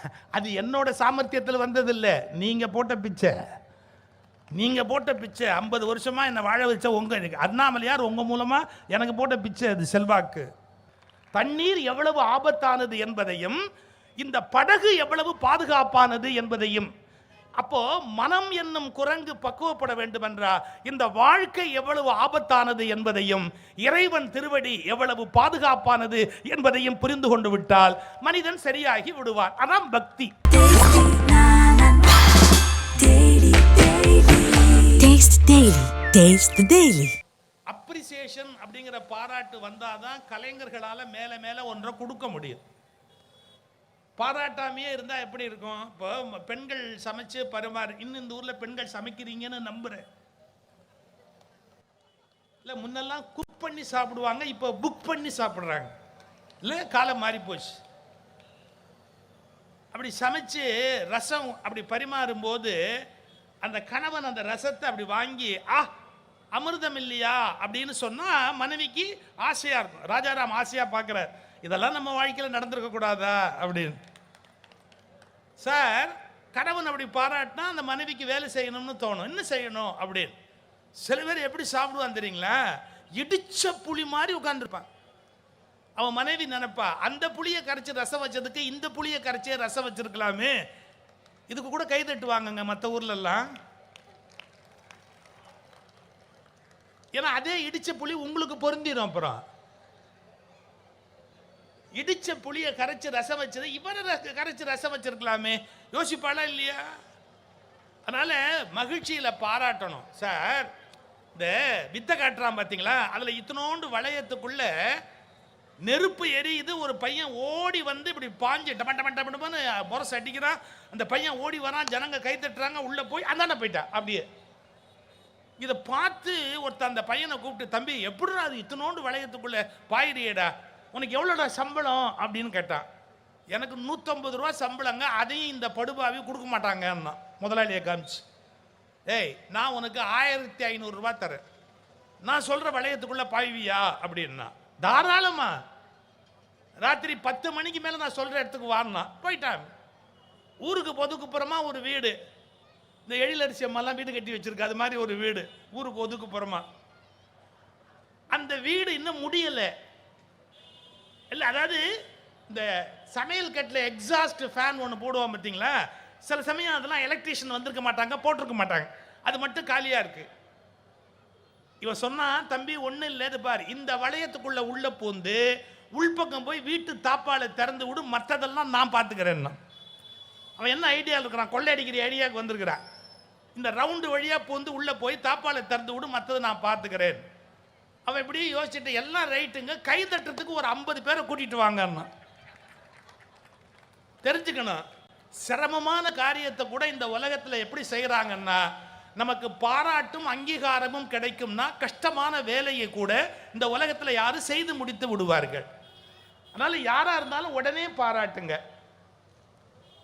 அது என்னோட சாமர்த்தியத்தில் வந்ததில்லை. நீங்கள் போட்ட பிச்சை. நீங்கள் போட்ட பிச்சை ஐம்பது வருஷமாக என்னை வாழ வச்ச எனக்கு அண்ணாமலையார் உங்கள் மூலமாக எனக்கு போட்ட பிச்சை அது செல்வாக்கு. தண்ணீர் எவ்வளவு ஆபத்தானது என்பதையும் இந்த படகு எவ்வளவு பாதுகாப்பானது என்பதையும் அப்போ மனம் என்னும் குரங்கு பக்குவப்பட வேண்டும் என்றா இந்த வாழ்க்கை எவ்வளவு ஆபத்தானது என்பதையும் இறைவன் திருவடி எவ்வளவு பாதுகாப்பானது என்பதையும் புரிந்து கொண்டு விட்டால் மனிதன் சரியாகி விடுவான். அதான் பக்தி. அப்ரிசியேஷன் அப்படிங்கிற பாராட்டு வந்தாதான் கலைஞர்களால மேல மேல ஒன்றை கொடுக்க முடியும். பாராட்டாமையே இருந்தா எப்படி இருக்கும்? இப்போ பெண்கள் சமைச்சு பரிமாறு இன்னும் இந்த ஊர்ல பெண்கள் சமைக்கிறீங்கன்னு நம்புறேன். இல்ல முன்னெல்லாம் குக் பண்ணி சாப்பிடுவாங்க இப்போ புக் பண்ணி சாப்பிடுறாங்க. இல்ல காலம் மாறி போச்சு. அப்படி சமைச்சு ரசம் அப்படி பரிமாறும்போது அந்த கணவன் அந்த ரசத்தை அப்படி வாங்கி ஆ அமிர்தம் இல்லையா? அப்படின்னு சொன்னா மனைவிக்கு ஆசையா இருக்கும். ராஜாராம் ஆசையா பார்க்குறாரு. இதெல்லாம் நம்ம வாழ்க்கையில் நடந்திருக்க கூடாதா அப்படின்னு. சார் கணவன் அப்படி பாராட்டினா அந்த மனைவிக்கு வேலை செய்யணும்னு தோணும். என்ன செய்யணும் அப்படின்னு. சில பேர் எப்படி சாப்பிடுவான் தெரியுங்களா? இடிச்ச புளி மாதிரி உட்காந்துருப்பான் அவன் மனைவி நினைப்பா அந்த புளியை கரைச்சி ரசம் வச்சதுக்கு இந்த புளியை கரைச்சே ரசம் வச்சிருக்கலாமே. இதுக்கு கூட கை தட்டுவாங்கங்க மற்ற ஊர்ல எல்லாம் ஏன்னா அதே இடிச்ச புளி உங்களுக்கு பொருந்திடும் அப்புறம். இடிச்ச புளியை கரைச்சு ரசம் வச்சது. இவரை ர- கரைச்சு ரசம் வச்சிருக்கலாமே. யோசிப்பாளா இல்லையா? அதனால மகிழ்ச்சியில பாராட்டணும். சார் இந்த வித்தை காட்டுறான் பார்த்தீங்களா அதில் இத்தனோண்டு வளையத்துக்குள்ள நெருப்பு எரியுது. ஒரு பையன் ஓடி வந்து இப்படி பாஞ்சு டம டம டம டமன்னு முரசு அடிக்கிறான். அந்த பையன் ஓடி வரான். ஜனங்க கை தட்டுறாங்க. உள்ள போய் அந்தாண்ட போயிட்டா. அப்படியே. இதை பார்த்து ஒருத்தன் அந்த பையனை கூப்பிட்டு தம்பி எப்படிடா அது இத்தனோண்டு வளையத்துக்குள்ள பாயிறியடா உனக்கு எவ்வளோடா சம்பளம் அப்படின்னு கேட்டான். எனக்கு நூற்றம்பது ரூபா சம்பளங்க அதையும் இந்த படுபாவி கொடுக்க மாட்டாங்கன்னா முதலாளியை காமிச்சு. ஏய் நான் உனக்கு ஆயிரத்தி ஐநூறுரூவா தரேன். நான் சொல்கிற வளையத்துக்குள்ளே பாய்வியா? அப்படின்னா. தாராளமா. ராத்திரி பத்து மணிக்கு மேலே நான் சொல்கிற இடத்துக்கு வாரினா போயிட்டான். ஊருக்கு ஒதுக்குப்புறமா ஒரு வீடு. இந்த எழிலரிசி அம்மாலாம் வீடு கட்டி வச்சுருக்கு. அது மாதிரி ஒரு வீடு. ஊருக்கு ஒதுக்குப்புறமா. அந்த வீடு இன்னும் முடியலை. இல்லை அதாவது இந்த சமையல் கட்டில் எக்ஸாஸ்ட் ஃபேன் ஒன்று போடுவோம் பார்த்தீங்களா? சில சமயம் அதெல்லாம் எலக்ட்ரீஷியன் வந்திருக்க மாட்டாங்க போட்டிருக்க மாட்டாங்க. அது மட்டும் காலியாக இருக்குது இவன் சொன்னால் தம்பி ஒன்றும் இல்லை இது பார். இந்த வளையத்துக்குள்ளே உள்ளே பூந்து உள்பக்கம் போய் வீட்டு தாப்பாலை திறந்து விடு மற்றதெல்லாம் நான் பார்த்துக்கிறேன்னா அவன் என்ன ஐடியா இருக்கிறான்? கொள்ளையடிக்கிற ஐடியாவுக்கு வந்திருக்கிறான். இந்த ரவுண்டு வழியாக பூந்து உள்ளே போய் தாப்பாலை திறந்து விடு மற்றதை நான் பார்த்துக்கிறேன் அவன் இப்படி யோசிச்சுட்டு எல்லாம் ரைட்டுங்க. கை தட்டுறதுக்கு ஒரு ஐம்பது பேரை கூட்டிட்டு வாங்கன்னா. தெரிஞ்சுக்கணும். சிரமமான காரியத்தை கூட இந்த உலகத்தில் எப்படி செய்கிறாங்கன்னா நமக்கு பாராட்டும் அங்கீகாரமும் கிடைக்கும்னா கஷ்டமான வேலையை கூட இந்த உலகத்தில் யாரும் செய்து முடித்து விடுவார்கள். அதனால் யாராக இருந்தாலும் உடனே பாராட்டுங்க.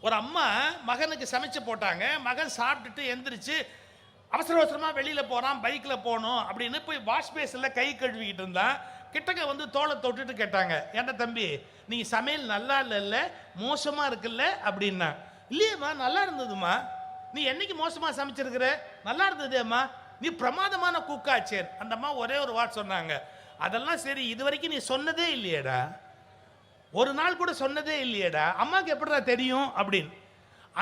ஒரு அம்மா மகனுக்கு சமைச்சு போட்டாங்க. மகன் சாப்பிட்டுட்டு எந்திரிச்சு அவசர அவசரமாக வெளியில் போகிறான் பைக்கில் போகணும் அப்படின்னு போய் வாஷ் பேஸில் கை கழுவிக்கிட்டு இருந்தான். கிட்டக்க வந்து தோலை தொட்டுட்டு கேட்டாங்க ஏன்டா தம்பி நீ சமையல் நல்லா இல்லைல்ல? மோசமாக இருக்குல்ல? அப்படின்னா இல்லையேம்மா நல்லா இருந்ததுமா நீ என்னைக்கு மோசமாக சமைச்சிருக்கிற? நல்லா இருந்ததேம்மா. நீ பிரமாதமான குக்காச்சேன் அந்தம்மா ஒரே ஒரு வார்த்தை சொன்னாங்க அதெல்லாம் சரி இது வரைக்கும் நீ சொன்னதே இல்லையேடா. ஒரு நாள் கூட சொன்னதே இல்லையேடா. அம்மாவுக்கு எப்படிடா தெரியும்? அப்படின்னு.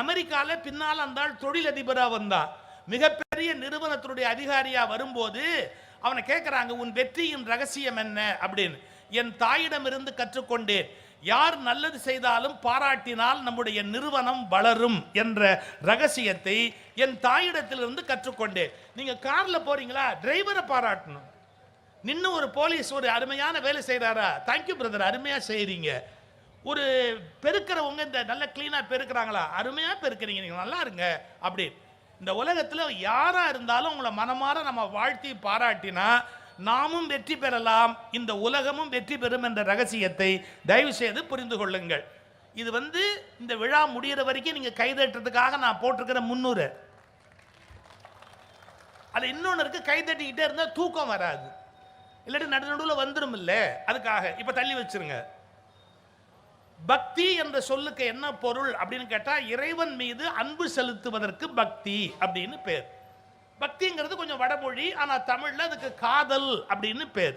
அமெரிக்காவில் பின்னால் அந்த தொழிலதிபராக வந்தான். மிகப்பெரிய நிறுவனத்தினுடைய அதிகாரியா வரும்போது அவனை கேட்குறாங்க உன் வெற்றியின் ரகசியம் என்ன? அப்படின்னு. என் தாயிடமிருந்து கற்றுக்கொண்டேன். யார் நல்லது செய்தாலும் பாராட்டினால் நம்முடைய நிறுவனம் வளரும் என்ற ரகசியத்தை என் தாயிடத்திலிருந்து கற்றுக்கொண்டேன். நீங்க கார்ல போறீங்களா? டிரைவரை பாராட்டணும். நின்று ஒரு போலீஸ் ஒரு அருமையான வேலை செய்கிறாரா தேங்க்யூ பிரதர் அருமையாக செய்கிறீங்க ஒரு பெருக்கிறவங்க இந்த நல்ல க்ளீனாக பெருக்கிறாங்களா? அருமையாக பெருக்கிறீங்க. நீங்கள் நல்லா இருங்க. அப்படின்னு. இந்த உலகத்தில் யாராக இருந்தாலும் உங்களை மனமாற நம்ம வாழ்த்தி பாராட்டினா நாமும் வெற்றி பெறலாம் இந்த உலகமும் வெற்றி பெறும் என்ற ரகசியத்தை தயவு செய்து புரிந்து கொள்ளுங்கள். இது வந்து இந்த விழா முடிகிற வரைக்கும் நீங்கள் கைதட்டுறதுக்காக நான் போட்டிருக்கிற முன்னூறு. அது இன்னொன்று இருக்கு கை தட்டிக்கிட்டே இருந்தால் தூக்கம் வராது. இல்லாட்டி நடு நடுவில் வந்துடும் இல்லை அதுக்காக. இப்போ தள்ளி வச்சிருங்க. பக்தி என்ற சொல்லுக்கு என்ன பொருள் அப்படின்னு கேட்டால் இறைவன் மீது அன்பு செலுத்துவதற்கு பக்தி அப்படின்னு பேர். பக்திங்கிறது கொஞ்சம் வடமொழி ஆனால் தமிழில் அதுக்கு காதல் அப்படின்னு பேர்.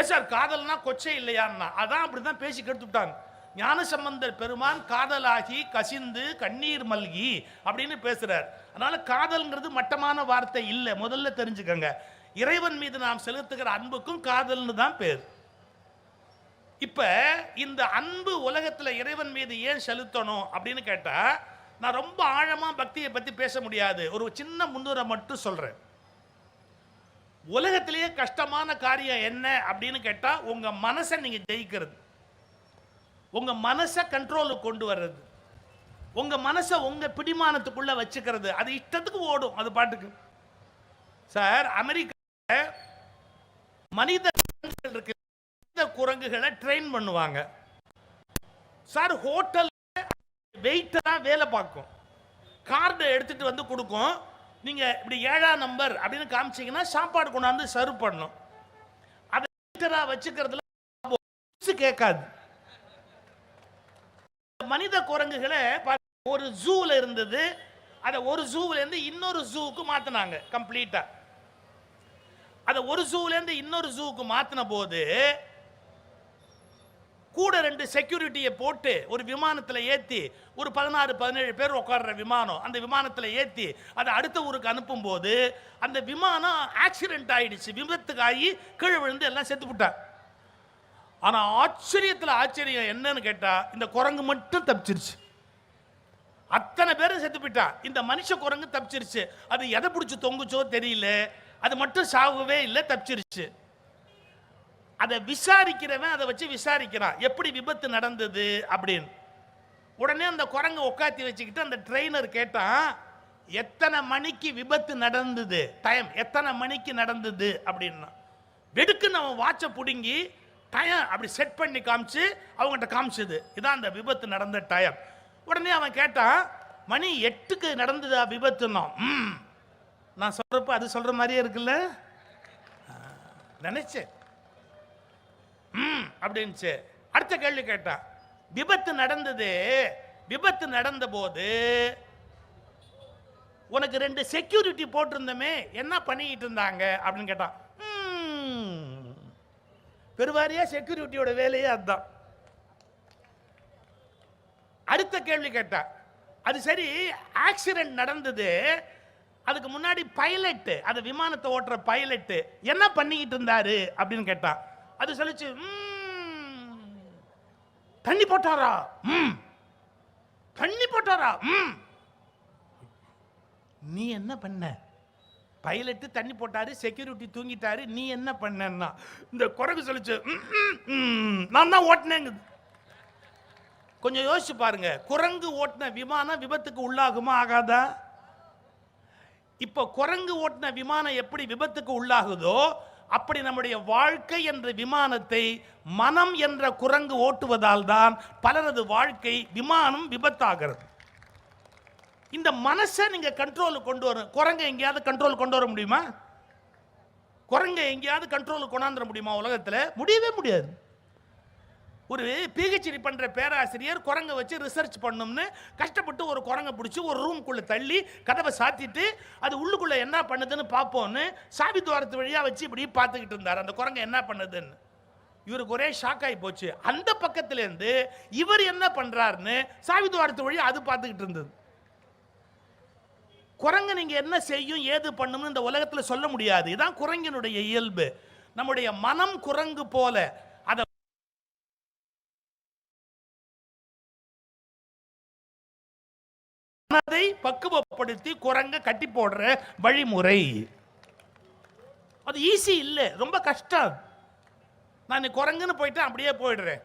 எஸ் சார் காதல்னா கொச்சை இல்லையான்னா? அதான் அப்படிதான் பேசி கெடுத்துட்டாங்க. ஞானசம்பந்தர் பெருமான் காதலாகி கசிந்து கண்ணீர் மல்கி அப்படின்னு பேசுகிறார் அதனால் காதல்ங்கிறது மட்டமான வார்த்தை இல்லை முதல்ல தெரிஞ்சுக்கங்க. இறைவன் மீது நாம் செலுத்துகிற அன்புக்கும் காதல்னு தான் பேர். இப்ப இந்த அன்பு உலகத்துல இறைவன் மீது ஏன் செலுத்தணும் அப்படின்னு கேட்டா நான் ரொம்ப ஆழமா பக்தியை பத்தி பேச முடியாது. ஒரு சின்ன முன்னுரை மட்டும் சொல்றேன். உலகத்திலேயே கஷ்டமான காரியம் என்ன அப்படின்னு கேட்டா உங்க மனசை நீங்க ஜெயிக்கிறது. உங்க மனசை கண்ட்ரோலுக்கு கொண்டு வர்றது. உங்க மனசை உங்க பிடிமானத்துக்குள்ள வச்சுக்கிறது. அது இஷ்டத்துக்கு ஓடும் அது பாட்டுக்கு. சார் அமெரிக்கா மனித இருக்கு குரங்குகளை ட்ரெயின் பண்ணுவாங்க. சார் ஹோட்டல் வெயிட்டராக வேலை பார்க்கும். கார்டை எடுத்துட்டு வந்து கொடுக்கும். நீங்கள் இப்படி ஏழாம் நம்பர் அப்படின்னு காமிச்சிங்கன்னா சாப்பாடு கொண்டாந்து சர்வ் பண்ணும். அதை வெயிட்டராக வச்சுக்கிறதுல கேட்காது. மனித குரங்குகளை ஒரு ஜூவில் இருந்தது. அதை ஒரு ஜூவிலேருந்து இன்னொரு ஜூவுக்கு மாற்றினாங்க கம்ப்ளீட்டாக அதை ஒரு ஜூவிலேருந்து இன்னொரு ஜூவுக்கு மாற்றின போது கூட ரெண்டு செக்யூரிட்டியை போட்டு ஒரு விமானத்தில் ஏற்றி ஒரு பதினாறு பதினேழு பேர் உட்காடுற விமானம். அந்த விமானத்தில் ஏற்றி அதை அடுத்த ஊருக்கு அனுப்பும்போது அந்த விமானம் ஆக்சிடென்ட் ஆயிடுச்சு. விபத்துக்காகி கீழே விழுந்து எல்லாம் செத்து ஆனால் ஆச்சரியத்தில் ஆச்சரியம் என்னன்னு கேட்டால் இந்த குரங்கு மட்டும் தப்பிச்சிருச்சு. அத்தனை பேரும் செத்து போயிட்டான். இந்த மனுஷ குரங்கு தப்பிச்சிருச்சு. அது எதை பிடிச்சி தொங்குச்சோ தெரியல. அது மட்டும் சாகவே இல்லை தப்பிச்சிருச்சு. அதை விசாரிக்கிறவன் அதை வச்சு விசாரிக்கிறான். எப்படி விபத்து நடந்தது அப்படின்னு. உடனே அந்த குரங்கை உட்காத்தி வச்சுக்கிட்டு அந்த ட்ரெயினர் கேட்டான் எத்தனை மணிக்கு விபத்து நடந்தது? டைம் எத்தனை மணிக்கு நடந்தது? அப்படின்னா. வெடுக்குன்னு அவன் வாட்சை பிடுங்கி டயம் அப்படி செட் பண்ணி காமிச்சு அவங்ககிட்ட காமிச்சது. இதான் அந்த விபத்து நடந்த டயம் உடனே அவன் கேட்டான் மணி எட்டுக்கு நடந்ததா விபத்துன்னா? ம். நான் சொல்கிறப்ப அது சொல்கிற மாதிரியே இருக்குல்ல? நினைச்சேன். ம் அப்படின்ச்சு அடுத்த கேள்வி கேட்டான் விபத்து நடந்தது விபத்து நடந்த போது உனக்கு ரெண்டு செக்யூரிட்டி போட்டிருந்தமே என்ன பண்ணிக்கிட்டு இருந்தாங்க? அப்படின்னு கேட்டான் "ம், பெருவாரியா செக்யூரிட்டியோட வேலையே அதுதான். அடுத்த கேள்வி கேட்டா அது சரி ஆக்சிடென்ட் நடந்தது அதுக்கு முன்னாடி பைலட்டு அந்த விமானத்தை ஓட்டுற பைலட்டு என்ன பண்ணிக்கிட்டு இருந்தாரு? அப்படின்னு கேட்டான் அது சொல்லிச்சு "ம், தண்ணி போட்டாரா? ம் தண்ணி போட்டாரா? ம். நீ என்ன பண்ண? பைலட்டு தண்ணி போட்டாரு செக்யூரிட்டி தூங்கிட்டாரு நீ என்ன பண்ணன்னா? இந்த குரங்கு சொல்லிச்சு நான் தான் ஓட்டினேங்குது கொஞ்சம் யோசிச்சு பாருங்க குரங்கு ஓட்டின விமானம் விபத்துக்கு உள்ளாகுமா ஆகாதா? இப்போ குரங்கு ஓட்டின விமானம் எப்படி விபத்துக்கு உள்ளாகுதோ அப்படி நம்முடைய வாழ்க்கை என்ற விமானத்தை மனம் என்ற குரங்கு ஓட்டுவதால் தான் பலரது வாழ்க்கை விமானம் விபத்தாகிறது. இந்த மனசை நீங்க கண்ட்ரோலுக்கு கொண்டு வரும் குரங்கை எங்கேயாவது கண்ட்ரோல் கொண்டு வர முடியுமா? குரங்கை எங்கேயாவது கண்ட்ரோலுக்கு கொண்டாந்துட முடியுமா உலகத்தில்? முடியவே முடியாது. ஒரு பிஹெச்டி பண்ணுற பேராசிரியர் குரங்கை வச்சு ரிசர்ச் பண்ணணும்னு கஷ்டப்பட்டு ஒரு குரங்கை பிடிச்சி ஒரு ரூம்குள்ளே தள்ளி கதவை சாத்திட்டு அது உள்ளுக்குள்ளே என்ன பண்ணுதுன்னு பார்ப்போம்னு சாவி துவாரத்து வழியாக வச்சு இப்படி பார்த்துக்கிட்டு இருந்தார். அந்த குரங்கு என்ன பண்ணுதுன்னு? இவருக்கு ஒரே ஷாக் ஆகி போச்சு. அந்த பக்கத்துலேருந்து இவர் என்ன பண்ணுறாருன்னு சாவி துவாரத்து வழி அது பார்த்துக்கிட்டு இருந்தது. குரங்கு நீங்கள் என்ன செய்யும் ஏது பண்ணும்னு இந்த உலகத்தில் சொல்ல முடியாது. இதுதான் குரங்கினுடைய இயல்பு. நம்முடைய மனம் குரங்கு போல மனதை பக்குவப்படுத்தி குரங்க கட்டி போடுற வழிமுறை. அது ஈஸி இல்லை ரொம்ப கஷ்டம். நான் குரங்குன்னு போயிட்டு அப்படியே போயிடுறேன்.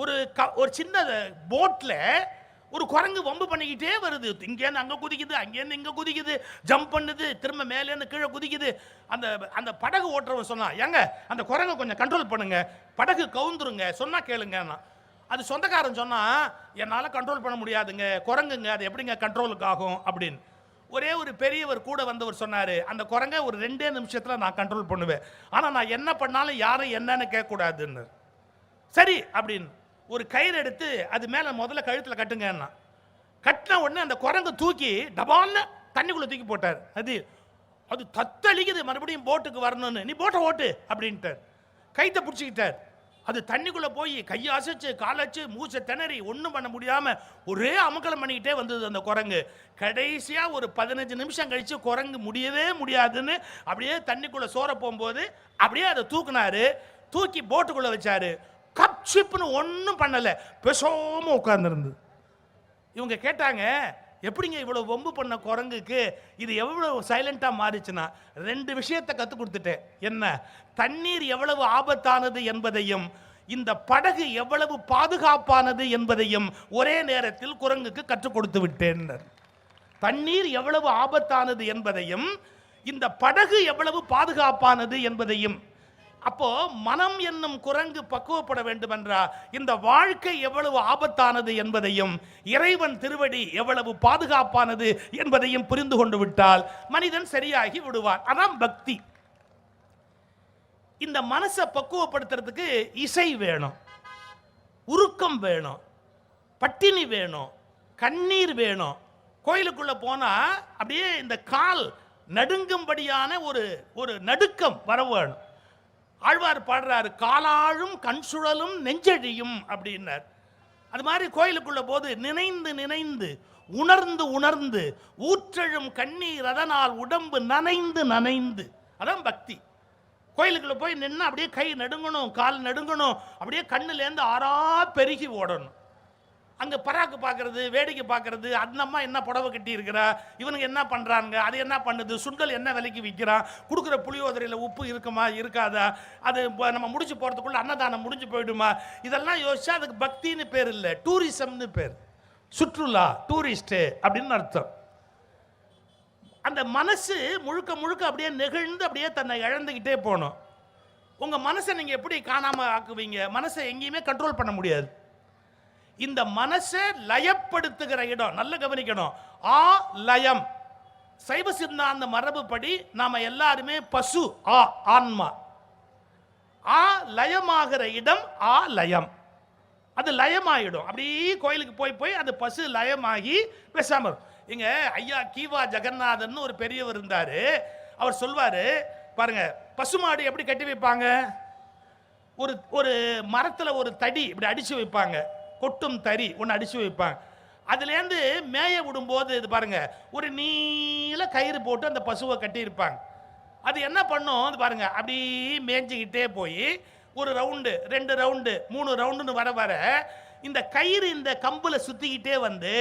ஒரு க ஒரு சின்ன போட்டில் ஒரு குரங்கு வம்பு பண்ணிக்கிட்டே வருது. இங்கேருந்து அங்கே குதிக்குது அங்கேருந்து இங்கே குதிக்குது ஜம்ப் பண்ணுது திரும்ப மேலேருந்து கீழே குதிக்குது. அந்த அந்த படகு ஓட்டுறவன் சொன்னான் ஏங்க அந்த குரங்கை கொஞ்சம் கண்ட்ரோல் பண்ணுங்க. படகு கவுந்துருங்க. சொன்னால் கேளுங்கன்னா அது சொந்தக்காரன் சொன்னால் என்னால் கண்ட்ரோல் பண்ண முடியாதுங்க. குரங்குங்க. அது எப்படிங்க கண்ட்ரோலுக்கு ஆகும் அப்படின்னு. ஒரே ஒரு பெரியவர் கூட வந்தவர் சொன்னார் அந்த குரங்கை ஒரு ரெண்டே நிமிஷத்தில் நான் கண்ட்ரோல் பண்ணுவேன். ஆனால் நான் என்ன பண்ணாலும் யாரும் என்னன்னு கேட்கக்கூடாதுன்னு. சரி அப்படின்னு. ஒரு கயிறு எடுத்து அது மேலே முதல்ல கழுத்தில் கட்டுங்கன்னா கட்டின உடனே அந்த குரங்கு தூக்கி டபால்னு தண்ணிக்குள்ளே தூக்கி போட்டார். அது அது தத்தளிக்குது. மறுபடியும் போட்டுக்கு வரணும்னு. நீ போட்டை ஓட்டு அப்படின்ட்டார். கைத்தை பிடிச்சிக்கிட்டார். அது தண்ணிக்குள்ளே போய் கையை அசைச்சு காலச்சு மூச்சை திணறி ஒன்றும் பண்ண முடியாமல் ஒரே அமக்கலம் பண்ணிக்கிட்டே வந்தது அந்த குரங்கு. கடைசியாக ஒரு பதினஞ்சு நிமிஷம் கழித்து குரங்கு முடியவே முடியாதுன்னு அப்படியே தண்ணிக்குள்ளே சோற போகும்போது அப்படியே அதை தூக்குனாரு. தூக்கி போட்டுக்குள்ளே வச்சாரு. கப் சிப்புன்னு ஒன்றும் பண்ணலை. பெசோம உட்காந்துருந்து இவங்க கேட்டாங்க எப்படிங்க இவ்வளோ வம்பு பண்ண குரங்குக்கு இது எவ்வளோ சைலண்ட்டாக மாறிச்சுன்னா ரெண்டு விஷயத்தை கற்றுக் கொடுத்துட்டேன். என்ன? தண்ணீர் எவ்வளவு ஆபத்தானது என்பதையும் இந்த படகு எவ்வளவு பாதுகாப்பானது என்பதையும் ஒரே நேரத்தில் குரங்குக்கு கற்றுக் கொடுத்து விட்டேன். தண்ணீர் எவ்வளவு ஆபத்தானது என்பதையும் இந்த படகு எவ்வளவு பாதுகாப்பானது என்பதையும் அப்போ மனம் என்னும் குரங்கு பக்குவப்பட வேண்டுமென்றால் இந்த வாழ்க்கை எவ்வளவு ஆபத்தானது என்பதையும் இறைவன் திருவடி எவ்வளவு பாதுகாப்பானது என்பதையும் புரிந்து கொண்டு விட்டால் மனிதன் சரியாகி விடுவான். அதான் பக்தி. இந்த மனசை பக்குவப்படுத்துறதுக்கு இசை வேணும் உருக்கம் வேணும் பட்டினி வேணும் கண்ணீர் வேணும். கோயிலுக்குள்ள போனா அப்படியே இந்த கால் நடுங்கும்படியான ஒரு ஒரு நடுக்கம் வர வேணும். ஆழ்வார் பாடுறாரு காலாழும் கண் சுழலும் நெஞ்சழியும் அப்படின்னார். அது மாதிரி கோயிலுக்குள்ள போது நினைந்து நினைந்து உணர்ந்து உணர்ந்து ஊற்றெழும் கண்ணீர் அதனால் உடம்பு நனைந்து நனைந்து. அதான் பக்தி. கோயிலுக்குள்ள போய் நின்று அப்படியே கை நடுங்கணும் கால் நடுங்கணும் அப்படியே கண்ணுலேருந்து ஆறா பெருகி ஓடணும். அங்கே பராக்கு பார்க்கறது வேடிக்கை பார்க்கறது அந்த அம்மா என்ன புடவை கட்டி இருக்கிறா இவனுங்க என்ன பண்ணுறாங்க அது என்ன பண்ணுது சுண்டல் என்ன விலைக்கு விற்கிறான் கொடுக்குற புளியோதரையில் உப்பு இருக்குமா இருக்காதா அது நம்ம முடிச்சு போகிறதுக்குள்ள அன்னதானம் முடிஞ்சு போயிடுமா? இதெல்லாம் யோசிச்சா அதுக்கு பக்தின்னு பேர் இல்லை டூரிசம்னு பேர். சுற்றுலா டூரிஸ்ட்டு அப்படின்னு அர்த்தம். அந்த மனசு முழுக்க முழுக்க அப்படியே நெகிழ்ந்து அப்படியே தன்னை இழந்துக்கிட்டே போகணும் உங்கள் மனசை நீங்கள் எப்படி காணாமல் ஆக்குவீங்க? மனசை எங்கேயுமே கண்ட்ரோல் பண்ண முடியாது. இந்த மனசை லயப்படுத்துகிற இடம். நல்ல கவனிக்கணும். ஆ லயம். சைவ சித்தாந்த மரபுப்படி நாம எல்லாருமே பசு ஆ ஆன்மா. ஆ லயமாகிற இடம் ஆ லயம். அது லயமாயிடும். அப்படியே கோயிலுக்கு போய் போய் அது பசு லயமாகி பேசாம இங்க ஐயா கீவா ஜெகநாதன் ஒரு பெரியவர் இருந்தாரு. அவர் சொல்வாரு பாருங்க பசுமாடு எப்படி கட்டி வைப்பாங்க? ஒரு ஒரு மரத்தில் ஒரு தடி இப்படி அடித்து வைப்பாங்க. கொட்டும் தறி ஒன்று அடிச்சு வைப்பாங்க. அதுலேருந்து மேய விடும்போது இது பாருங்கள் ஒரு நீல கயிறு போட்டு அந்த பசுவை கட்டியிருப்பாங்க. அது என்ன பண்ணும்? இது பாருங்கள் அப்படி மேய்ஞ்சிக்கிட்டே போய் ஒரு ரவுண்டு ரெண்டு ரவுண்டு மூணு ரவுண்டுன்னு வர வர இந்த கயிறு இந்த கம்பில் சுற்றிக்கிட்டே வந்து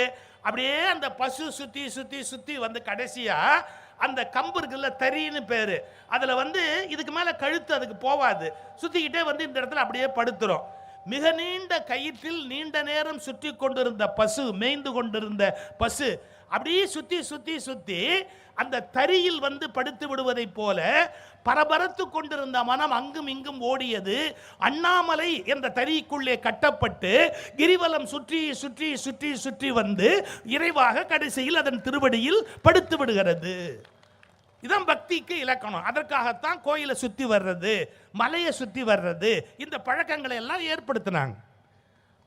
அப்படியே அந்த பசு சுற்றி சுற்றி சுற்றி வந்து கடைசியாக அந்த கம்பு இருக்குல்ல தறின்னு பேர். அதில் வந்து இதுக்கு மேலே கழுத்து அதுக்கு போகாது சுற்றிக்கிட்டே வந்து இந்த இடத்துல அப்படியே படுத்துரும். மிக நீண்ட கயிற்றில் நீண்ட நேரம் சுற்றி கொண்டிருந்த பசு மேய்ந்து கொண்டிருந்த பசு அப்படியே சுத்தி சுத்தி சுத்தி அந்த தறியில் வந்து படுத்து விடுவதைப் போல பரபரத்து கொண்டிருந்த மனம் அங்கும் இங்கும் ஓடியது. அண்ணாமலை என்ற தறிக்குள்ளே கட்டப்பட்டு கிரிவலம் சுற்றி சுற்றி சுற்றி சுற்றி வந்து இறைவாக கடைசியில் அதன் திருவடியில் படுத்து விடுகிறது. இதான் பக்திக்கு இலக்கணம். அதற்காகத்தான் கோயிலை சுற்றி வர்றது மலையை சுற்றி வர்றது இந்த பழக்கங்களை எல்லாம் ஏற்படுத்தினாங்க.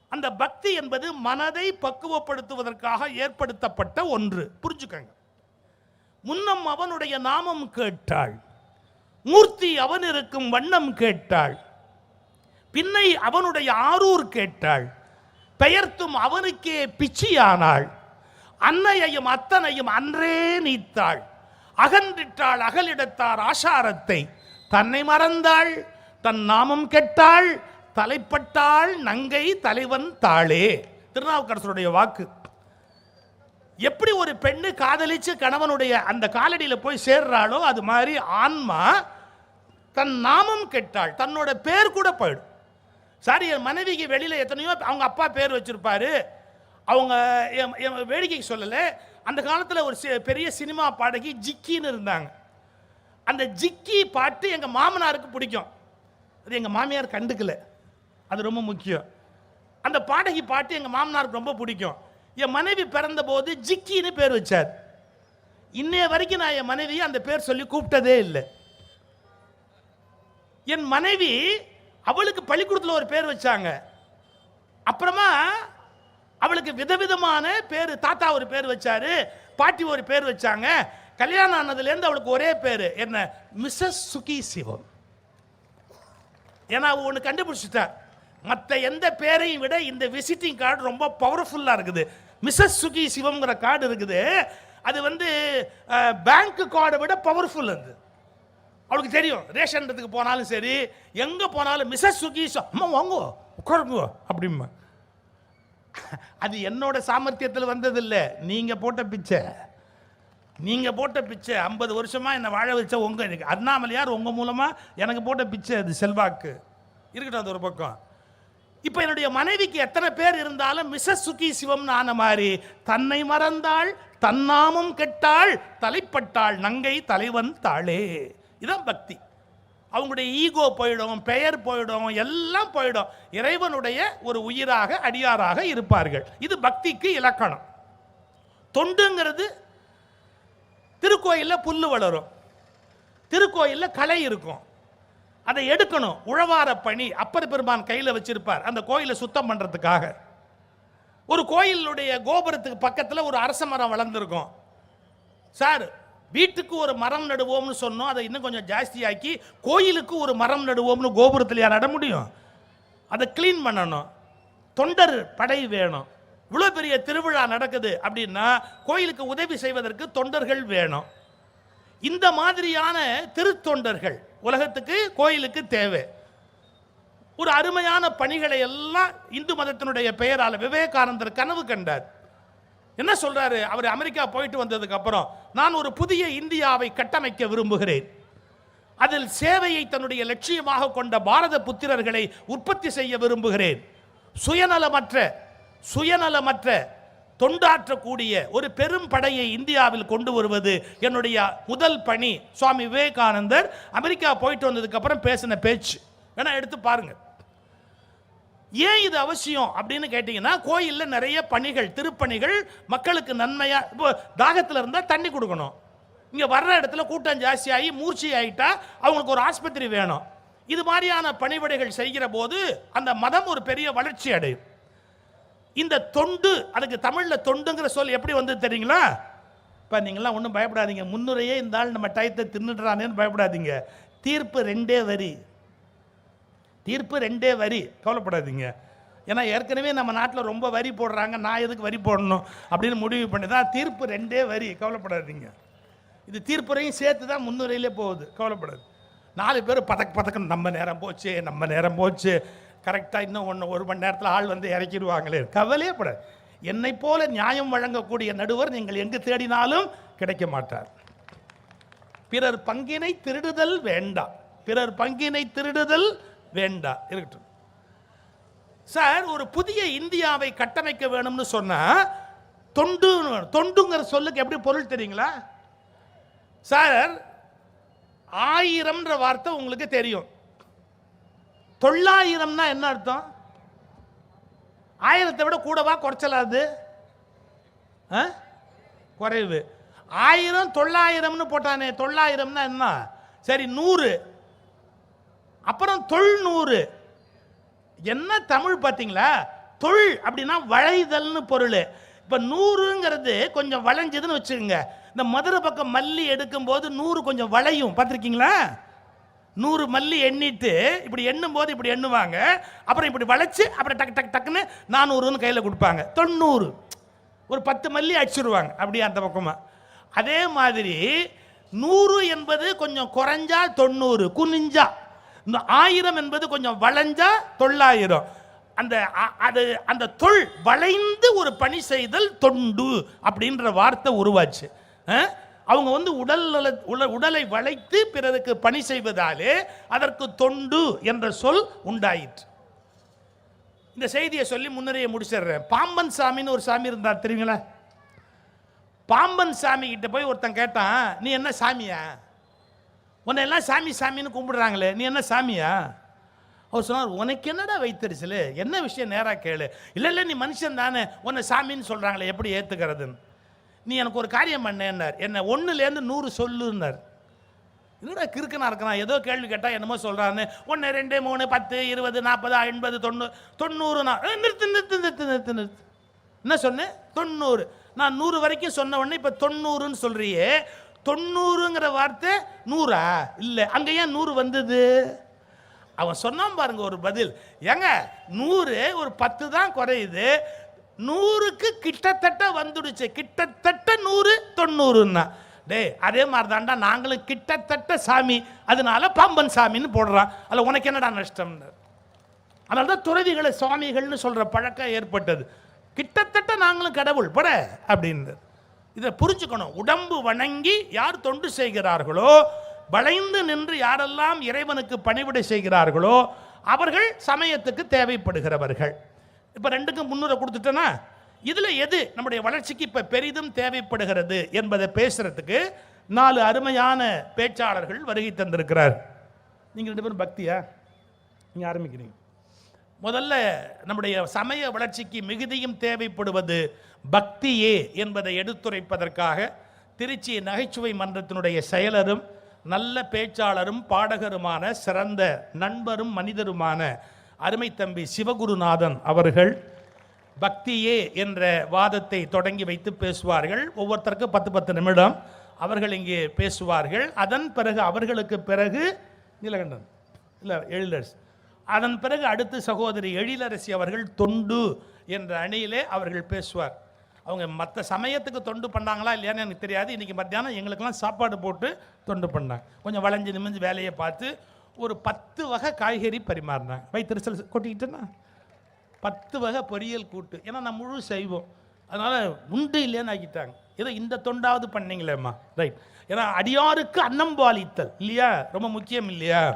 அந்த பக்தி என்பது மனதை பக்குவப்படுத்துவதற்காக ஏற்படுத்தப்பட்ட ஒன்று. புரிஞ்சுக்கங்க. முன்னம் அவனுடைய நாமம் கேட்டாள். மூர்த்தி அவன் இருக்கும் வண்ணம் கேட்டாள். பின்னை அவனுடைய ஆரூர் கேட்டாள். பெயர்த்தும் அவனுக்கே பிச்சியானாள். அன்னையையும் அத்தனையும் அன்றே நீத்தாள். அகன்றிட்டாள் அகலிடத்தார் ஆசாரத்தை. தன்னை மறந்தாள் தன் நாமம் கெட்டாள் தலைப்பட்டாள் நங்கை தலைவன் தாளே. திருநாவுக்கரசருடைய வாக்கு. எப்படி ஒரு பெண்ணு காதலிச்சு கணவனுடைய அந்த காலடியில போய் சேர்றாளோ அது மாதிரி ஆன்மா தன் நாமம் கெட்டாள் தன்னோட பேர் கூட போயிடும். சாரி என் மனைவிக்கு வெளியில எத்தனையோ அவங்க அப்பா பேர் வச்சிருப்பாரு. அவங்க என் என் வேடிக்கைக்கு சொல்லலை. அந்த காலத்தில் ஒரு சி- பெரிய சினிமா பாடகி ஜிக்கின்னு இருந்தாங்க. அந்த ஜிக்கி பாட்டு எங்கள் மாமனாருக்கு பிடிக்கும். அது எங்கள் மாமியார் கண்டுக்கல. அது ரொம்ப முக்கியம். அந்த பாடகி பாட்டு எங்கள் மாமனாருக்கு ரொம்ப பிடிக்கும். என் மனைவி பிறந்தபோது ஜிக்கின்னு பேர் வச்சார். இன்னைய வரைக்கும் நான் என் மனைவியை அந்த பேர் சொல்லி கூப்பிட்டதே இல்லை. என் மனைவி அவளுக்கு பள்ளிக்கூடத்தில் ஒரு பேர் வச்சாங்க. அப்புறமா அவளுக்கு விதவிதமான பேர் தாத்தா ஒரு பேர் வச்சாரு பாட்டி ஒரு பேர் வச்சாங்க. கல்யாணம் ஆனதுலேருந்து அவளுக்கு ஒரே பேர் என்ன மிஸ்ஸஸ் சுகி சிவம். ஏன்னா அவ ஒன்று கண்டுபிடிச்சிட்டார் மற்ற எந்த பேரையும் விட இந்த விசிட்டிங் கார்டு ரொம்ப பவர்ஃபுல்லாக இருக்குது. மிஸ்ஸஸ் சுகி சிவம்ங்கிற கார்டு இருக்குது. அது வந்து பேங்க் கார்டை விட பவர்ஃபுல் அது. அவளுக்கு தெரியும் ரேஷன் போனாலும் சரி எங்கே போனாலும் மிஸ்ஸஸ் சுகி அம்மா வாங்குவோம் உட்காருங்க அப்படிமா அது என்னோட சாமர்த்தியத்தில் வந்ததில்லை. நீங்கள் போட்ட பிச்சை. நீங்கள் போட்ட பிச்சை ஐம்பது வருஷமாக என்னை வாழ வச்ச உங்கள் எனக்கு அண்ணாமலையார் உங்கள் மூலமாக எனக்கு போட்ட பிச்சை அது செல்வாக்கு. இருக்கட்டும் அது ஒரு பக்கம். இப்போ என்னுடைய மனைவிக்கு எத்தனை பேர் இருந்தாலும் மிஸ்ஸஸ் சுகி சிவம்னு ஆன மாதிரி தன்னை மறந்தாள் தன்னாமும் கெட்டாள் தலைப்பட்டாள் நங்கை தலைவன் தாளே. இதான் பக்தி. அவங்களுடைய ஈகோ போயிடும் பெயர் போயிடும் எல்லாம் போயிடும். இறைவனுடைய ஒரு உயிராக அடியாராக இருப்பார்கள். இது பக்திக்கு இலக்கணம். தொண்டுங்கிறது திருக்கோயிலில் புல் வளரும். திருக்கோயிலில் கலை இருக்கும். அதை எடுக்கணும். உழவார பணி அப்பர் பெருமான் கையில் வச்சிருப்பார். அந்த கோயிலை சுத்தம் பண்ணுறதுக்காக ஒரு கோயிலுடைய கோபுரத்துக்கு பக்கத்தில் ஒரு அரச மரம் வளர்ந்துருக்கும். சார் வீட்டுக்கு ஒரு மரம் நடுவோம்னு சொன்னோம் அதை இன்னும் கொஞ்சம் ஜாஸ்தியாக்கி கோயிலுக்கு ஒரு மரம் நடுவோம்னு கோபுரத்தில் நட முடியும். அதை க்ளீன் பண்ணணும். தொண்டர் படை வேணும். இவ்வளோ பெரிய திருவிழா நடக்குது அப்படின்னா கோயிலுக்கு உதவி செய்வதற்கு தொண்டர்கள் வேணும். இந்த மாதிரியான திருத்தொண்டர்கள் உலகத்துக்கு கோயிலுக்கு தேவை. ஒரு அருமையான பணிகளை எல்லாம் இந்து மதத்தினுடைய பெயரால் விவேகானந்தர் கனவு கண்டார். என்ன சொல்றாரு? அவர் அமெரிக்கா போயிட்டு வந்ததுக்கு அப்புறம் நான் ஒரு புதிய இந்தியாவை கட்டமைக்க விரும்புகிறேன். அதில் சேவையை தன்னுடைய லட்சியமாக கொண்ட பாரத புத்திரர்களை உற்பத்தி செய்ய விரும்புகிறேன். சுயநலமற்ற சுயநலமற்ற தொண்டாற்றக்கூடிய ஒரு பெரும் படையை இந்தியாவில் கொண்டு வருவது என்னுடைய முதல் பணி. சுவாமி விவேகானந்தர் அமெரிக்கா போயிட்டு வந்ததுக்கு அப்புறம் பேசின பேச்சு. வேணா எடுத்து பாருங்கள் ஏன் இது அவசியம் அப்படின்னு கேட்டிங்கன்னா கோயிலில் நிறைய பணிகள் திருப்பணிகள் மக்களுக்கு நன்மையாக இப்போ தாகத்தில் இருந்தால் தண்ணி கொடுக்கணும். இங்கே வர்ற இடத்துல கூட்டம் ஜாஸ்தியாகி மூர்ச்சி ஆகிட்டா அவங்களுக்கு ஒரு ஆஸ்பத்திரி வேணும். இது மாதிரியான பணிவிடைகள் செய்கிற போது அந்த மதம் ஒரு பெரிய வளர்ச்சி அடையும். இந்த தொண்டு அதுக்கு தமிழில் தொண்டுங்கிற சொல் எப்படி வந்து தெரியுங்களா? இப்போ நீங்களாம் ஒன்றும் பயப்படாதீங்க. முன்னுரையே இந்த ஆள் நம்ம டயத்தை தின்னுடுறானேன்னு பயப்படாதீங்க. தீர்ப்பு ரெண்டே வரி. தீர்ப்பு ரெண்டே வரி. கவலைப்படாதீங்க. ஏன்னா ஏற்கனவே நம்ம நாட்டில் ரொம்ப வரி போடுறாங்க நான் எதுக்கு வரி போடணும் அப்படின்னு முடிவு பண்ணி தான் தீர்ப்பு ரெண்டே வரி. கவலைப்படாதீங்க. இது தீர்ப்புரையும் சேர்த்து தான் முன்னுரையிலே போகுது. கவலைப்படாது. நாலு பேர் பதக் பதக்கம் நம்ம நேரம் போச்சு நம்ம நேரம் போச்சு. கரெக்டாக இன்னும் ஒன்று ஒரு மணி நேரத்தில் ஆள் வந்து இறக்கிடுவாங்களே. கவலையே படாது. என்னை போல நியாயம் வழங்கக்கூடிய நடுவர் நீங்கள் எங்கு தேடினாலும் கிடைக்க மாட்டார். பிறர் பங்கினை திருடுதல் வேண்டாம். பிறர் பங்கினை திருடுதல் வேண்டாம் இருக்கட்டும். சார் ஒரு புதிய இந்தியாவை கட்டமைக்க வேணும்னு சொன்னால் தொண்டு தொண்டுங்கிற சொல்லுக்கு எப்படி பொருள் தெரியுங்களா? சார் ஆயிரம்ன்ற வார்த்தை உங்களுக்கு தெரியும். தொள்ளாயிரம்னா என்ன அர்த்தம்? ஆயிரத்தை விட கூடவா குறைச்சலாது ஆ? குறைவு. ஆயிரம் தொள்ளாயிரம்னு போட்டானே தொள்ளாயிரம்னா என்ன? சரி நூறு. அப்புறம் தொள்நூறு என்ன தமிழ் பார்த்தீங்களா? தொல் அப்படின்னா வளைதல்னு பொருள். இப்போ நூறுங்கிறது கொஞ்சம் வளைஞ்சதுன்னு வச்சுக்கோங்க. இந்த மதுரை பக்கம் மல்லி எடுக்கும்போது நூறு கொஞ்சம் வளையும். பார்த்துருக்கீங்களா? நூறு மல்லி எண்ணிட்டு இப்படி எண்ணும் போது இப்படி எண்ணுவாங்க. அப்புறம் இப்படி வளைச்சு அப்புறம் டக்கு டக்கு டக்குன்னு நானூறுன்னு கையில் கொடுப்பாங்க. தொண்ணூறு. ஒரு பத்து மல்லி அடிச்சிருவாங்க. அப்படியே அந்த பக்கமாக அதே மாதிரி நூறு என்பது கொஞ்சம் குறைஞ்சா தொண்ணூறு. குனிஞ்சா இந்த ஆயிரம் என்பது கொஞ்சம் வளைஞ்சா தொள்ளாயிரம். அந்த அ- அது அந்த தொல் வளைந்து ஒரு பணி செய்தல் தொண்டு அப்படின்ற வார்த்தை உருவாச்சு. அவங்க வந்து உடல் நல- உடலை வளைத்து பிறருக்கு பணி செய்வதாலே அதற்கு தொண்டு என்ற சொல் உண்டாயிற்று. இந்த செய்தியை சொல்லி முன்னுரையை முடிச்சிடுறேன். பாம்பன் சாமின்னு ஒரு சாமி இருந்தார் தெரியுங்களா? பாம்பன் சாமி கிட்ட போய் ஒருத்தன் கேட்டான் நீ என்ன சாமியா? உன்னை எல்லாம் சாமி சாமின்னு கும்பிடுறாங்களே நீ என்ன சாமியா? அவர் சொன்னார் உனக்கு என்னடா வைத்தறிச்சல்? என்ன விஷயம் நேராக கேளு. இல்லை இல்லை நீ மனுஷன் தானே உன்னை சாமின்னு சொல்கிறாங்களே எப்படி ஏற்றுக்கிறதுன்னு நீ எனக்கு ஒரு காரியம் பண்ணேன்னார். என்ன ஒன்றுலேருந்து நூறு சொல்லுன்னார். என்னடா கிறுக்கனாக இருக்கிறான் ஏதோ கேள்வி கேட்டால் என்னமோ சொல்கிறான்னு ஒன்று ரெண்டு மூணு பத்து இருபது நாற்பது எண்பது தொண்ணூறு தொண்ணூறு நான் நிறுத்து நிறுத்து நிறுத்து நிறுத்து நிறுத்து. என்ன சொன்னேன் தொண்ணூறு. நான் நூறு வரைக்கும் சொன்ன உடனே இப்போ தொண்ணூறுன்னு சொல்கிறியே தொண்ணூறுங்கிற வார்த்தை நூறா? இல்லை. அங்கே ஏன் நூறு வந்தது? அவன் சொன்னான் பாருங்க ஒரு பதில். ஏங்க நூறு ஒரு பத்து தான் குறையுது. நூறுக்கு கிட்டத்தட்ட வந்துடுச்சு. கிட்டத்தட்ட நூறு தொண்ணூறுன்னா. டேய் அதே மாதிரி தாண்டா நாங்களும் கிட்டத்தட்ட சாமி. அதனால பாம்பன் சாமின்னு போடுறான். அதில் உனக்கு என்னடா நஷ்டம்னு? அதனால தான் துறவிகளை சுவாமிகள்னு சொல்கிற பழக்கம் ஏற்பட்டது. கிட்டத்தட்ட நாங்களும் கடவுள். பட அப்படின்னு இதை புரிஞ்சுக்கணும். உடம்பு வணங்கி யார் தொண்டு செய்கிறார்களோ வளைந்து நின்று யாரெல்லாம் இறைவனுக்கு பணிவிடை செய்கிறார்களோ அவர்கள் சமயத்துக்கு தேவைப்படுகிறவர்கள். இப்போ ரெண்டுக்கும் முன்னுரை கொடுத்துட்டேன்னா இதில் எது நம்முடைய வளர்ச்சிக்கு இப்போ பெரிதும் தேவைப்படுகிறது என்பதை பேசுகிறதுக்கு நாலு அருமையான பேச்சாளர்கள் வருகை தந்திருக்கிறார். நீங்கள் ரெண்டு பேரும் பக்தியா? நீங்கள் ஆரம்பிக்கிறீங்க. முதல்ல நம்முடைய சமய வளர்ச்சிக்கு மிகுதியும் தேவைப்படுவது பக்தியே என்பதை எடுத்துரைப்பதற்காக திருச்சி நகைச்சுவை மன்றத்தினுடைய செயலரும் நல்ல பேச்சாளரும் பாடகருமான சிறந்த நண்பரும் மனிதருமான அருமை தம்பி சிவகுருநாதன் அவர்கள் பக்தியே என்ற வாதத்தை தொடங்கி வைத்து பேசுவார்கள். ஒவ்வொருத்தருக்கும் பத்து பத்து நிமிடம் அவர்கள் இங்கே பேசுவார்கள். அதன் பிறகு அவர்களுக்கு பிறகு நீலகண்டன் இல்லை எழிலரசு அதன் பிறகு அடுத்து சகோதரி எழிலரசி அவர்கள் தொண்டு என்ற அணியிலே அவர்கள் பேசுவார். அவங்க மற்ற சமயத்துக்கு தொண்டு பண்ணாங்களா இல்லையான்னு எனக்கு தெரியாது. இன்றைக்கி மத்தியானம் எங்களுக்கெல்லாம் சாப்பாடு போட்டு தொண்டு பண்ணாங்க. கொஞ்சம் வளைஞ்சு நிமிஞ்சு வேலையை பார்த்து ஒரு பத்து வகை காய்கறி பரிமாறினாங்க. வைத்திருச்சல் கொட்டிக்கிட்டேன்னா? பத்து வகை பொரியல் கூட்டு. ஏன்னா நான் முழு செய்வோம். அதனால் உண்டு இல்லையான்னு ஆக்கிட்டாங்க. ஏதோ இந்த தொண்டாவது பண்ணீங்களேம்மா. ரைட். ஏன்னா அடியாருக்கு அன்னம் பாலித்தல். இல்லையா? ரொம்ப முக்கியம் இல்லையா?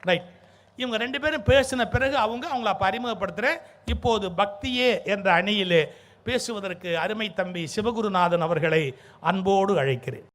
ரைட். இவங்க ரெண்டு பேரும் பேசின பிறகு அவங்க அவங்கள அறிமுகப்படுத்துகிறேன் இப்போது பக்தியே என்ற அணியிலே பேசுவதற்கு அருமை தம்பி சிவகுருநாதன் அவர்களை அன்போடு அழைக்கிறேன்.